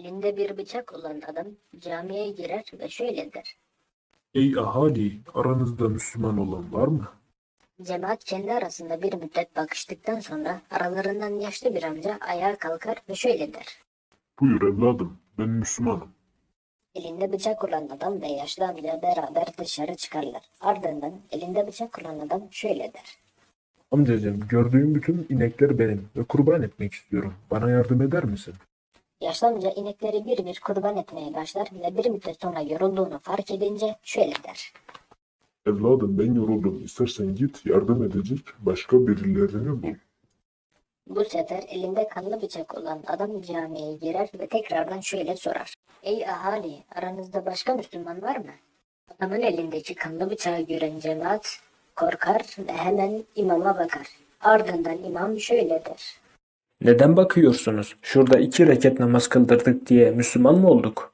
Elinde bir bıçak olan adam camiye girer ve şöyle der. Ey ahali, aranızda Müslüman olan var mı? Cemaat kendi arasında bir müddet bakıştıktan sonra aralarından yaşlı bir amca ayağa kalkar ve şöyle der. Buyur evladım, ben Müslümanım. Elinde bıçak olan adam ve yaşlı amca beraber dışarı çıkarlar. Ardından elinde bıçak olan adam şöyle der. Amcacığım, gördüğüm bütün inekler benim ve kurban etmek istiyorum. Bana yardım eder misin? Yaşlı amca inekleri bir bir kurban etmeye başlar ve bir müddet sonra yorulduğunu fark edince şöyle der. Evladım ben yoruldum. İstersen git yardım edecek başka birilerini bul. Bu sefer elinde kanlı bıçak olan adam camiye girer ve tekrardan şöyle sorar. Ey ahali aranızda başka Müslüman var mı? Adamın elindeki kanlı bıçağı gören cemaat korkar ve hemen imama bakar. Ardından imam şöyle der. Neden bakıyorsunuz? Şurada iki rekat namaz kıldırdık diye Müslüman mı olduk?